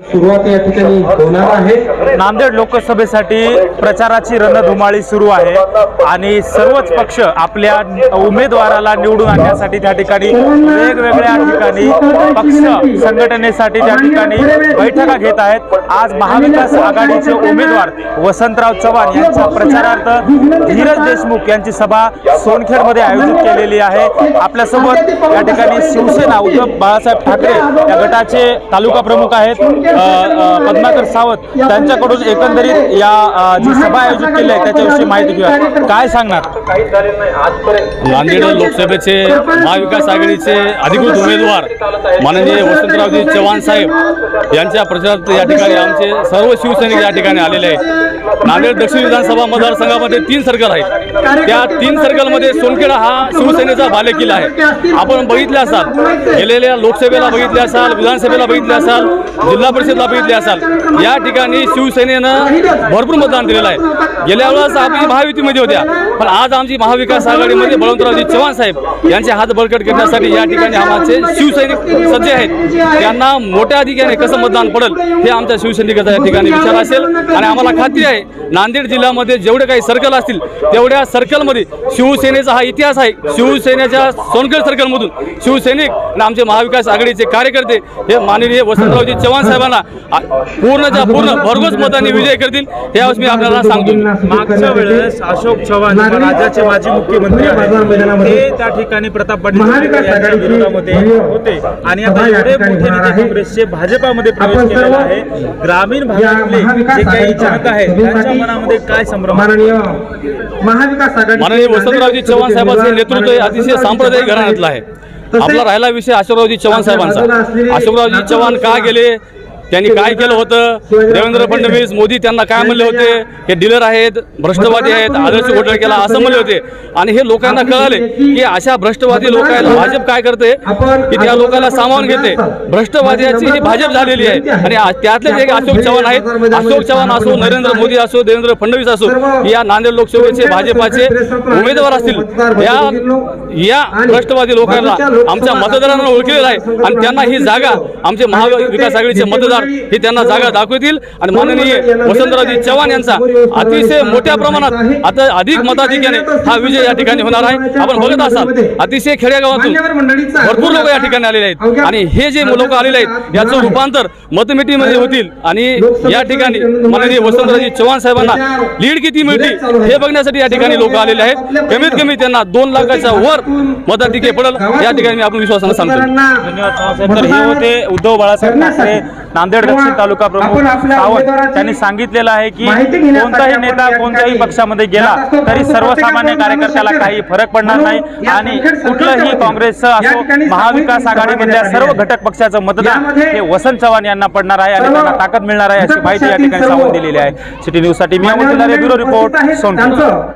सुरुवात या ठिकाणी होणार आहे. नांदेड लोकसभेसाठी प्रचाराची रणधुमाळी सुरू आहे आणि सर्वच पक्ष आपल्या उमेदवाराला निवडून आणण्यासाठी त्या ठिकाणी वेगवेगळ्या ठिकाणी पक्ष संघटनेसाठी त्या ठिकाणी बैठका घेत आहेत. आज महाविकास आघाडीचे उमेदवार वसंतराव चव्हाण यांच्या प्रचारार्थ धीरज देशमुख यांची सभा सोनखेडमध्ये आयोजित केलेली आहे. आपल्यासोबत या ठिकाणी शिवसेना उद्धव बाळासाहेब ठाकरे या गटाचे तालुका प्रमुख आहेत. पद्माकर सावंत त्यांच्याकडून एकंदरीत या जी सभा आयोजित केली आहे त्याच्याविषयी माहिती घेऊया. काय सांगणार? नांदेड लोकसभेचे महाविकास आघाडीचे अधिकृत उमेदवार माननीय वसंतरावजी चव्हाण साहेब यांच्या प्रचारार्थ या ठिकाणी आमचे सर्व शिवसैनिक या ठिकाणी आलेले आहेत. नांदेड दक्षिण विधानसभा मतदारसंघामध्ये तीन सर्कल आहेत. त्या तीन सर्कलमध्ये सोनखेडा हा शिवसेनेचा बालेकिल्ला आहे. आपण बघितले असाल गेलेल्या लोकसभेला बघितले असाल विधानसभेला बघितले असाल जिल्हा परिषदला बघितली असाल. या ठिकाणी शिवसेनेनं भरपूर मतदान दिलेलं आहे. गेल्या वेळेस आपली महायुतीमध्ये होत्या. पण आज आमची महाविकास आघाडीमध्ये बळवंतरावजी चव्हाण साहेब यांचे हात बळकट करण्यासाठी या ठिकाणी आमचे शिवसैनिक सज्ज आहेत. त्यांना मोठ्या अधिकाने कसं मतदान पडेल हे आमच्या शिवसैनिकाचा या ठिकाणी विचार असेल. आणि आम्हाला खात्री आहे नांदेड जिल्ह्यामध्ये जेवढे काही सर्कल असतील तेवढ्या सर्कलमध्ये शिवसेनेचा हा इतिहास आहे. शिवसेनेच्या सोनकर सर्कलमधून शिवसैनिक आणि आमचे महाविकास आघाडीचे कार्यकर्ते हे माननीय वसंतरावजी चव्हाण साहेबांना आ- पूर्णच्या पूर्ण भरघोस मतांनी विजय करतील यावेळेस मी आपल्याला सांगतो. मागच्या वेळेस अशोक चव्हाण राज्याचे माजी मुख्यमंत्री आहेत. ते त्या ठिकाणी प्रताप पाटील यांच्या आघाडीचे विरोधामध्ये होते. आणि आता एवढे मोठे नेते. काँग्रेसचे भाजपामध्ये प्रवेश केलेला आहे. ग्रामीण भागातले जे काही जनता आहेत त्यांच्या मनामध्ये काय संभ्रम माननीय वसंतरावजी चव्हाण साहेबांचे नेतृत्व हे अतिशय सांप्रदायिक घराण्यातलं आहे. आपला राहिला विषय अशोकरावजी चव्हाण साहेबांचा. अशोकरावजी चव्हाण का गेले? त्यांनी काय केलं होतं? देवेंद्र फडणवीस मोदी त्यांना काय म्हणले होते? हे डीलर आहेत भ्रष्टवादी आहेत आदर्श घोटाळा केला असं म्हणले होते. आणि हे लोकांना कळाले की अशा भ्रष्टवादी लोकांना भाजप काय करते? की त्या लोकांना सामावून घेते. भ्रष्टवाद्याची ही भाजप झालेली आहे आणि त्यातलेच एक अशोक चव्हाण आहेत. अशोक चव्हाण असो नरेंद्र मोदी असो देवेंद्र फडणवीस असो या नांदेड लोकसभेचे भाजपाचे उमेदवार असतील. या या भ्रष्टवादी लोकांना आमच्या मतदारांना ओळखलेलं आहे. आणि त्यांना ही जागा आमचे महाविकास आघाडीचे मतदार हे त्यांना जागा दाखवतील. आणि माननीय वसंतरावजी चव्हाण यांचा अतिशय मोठ्या प्रमाणात आता अधिक मताधिक्याने हा विजय या ठिकाणी होणार आहे. आपण बघत असाल अतिशय खेडेगावातून भरपूर लोक या ठिकाणी आलेले आहेत. आणि हे जे लोक आलेले आहेत याचं रूपांतर मतमिटीमध्ये होतील. आणि या ठिकाणी माननीय वसंतरावजी चव्हाण साहेबांना लीड किती मिळतील हे बघण्यासाठी या ठिकाणी लोक आलेले आहेत. कमीत कमी त्यांना दोन लाखाच्या वर मताधिके पडेल. या ठिकाणी आपण विश्वासानं सांगतो. धन्यवाद तर हे होते उद्धव बाळासाहेब ठाकरे नांदेड दक्षिण तालुका प्रमुख सावंत त्यांनी सांगितलेलं आहे की कोणताही नेता कोणत्याही पक्षामध्ये गेला. तरी सर्वसामान्य कार्यकर्त्याला काही फरक पडणार नाही आणि कुठलंही काँग्रेसचं असो महाविकास आघाडीमधल्या सर्व घटक पक्षाचं मतदान हे वसंत चव्हाण यांना पडणार आहे आणि त्यांना ताकद मिळणार आहे अशी माहिती या ठिकाणी सांगून दिलेली आहे. सिटी न्यूजसाठी मी अमोल ब्युरो रिपोर्ट त्यांचं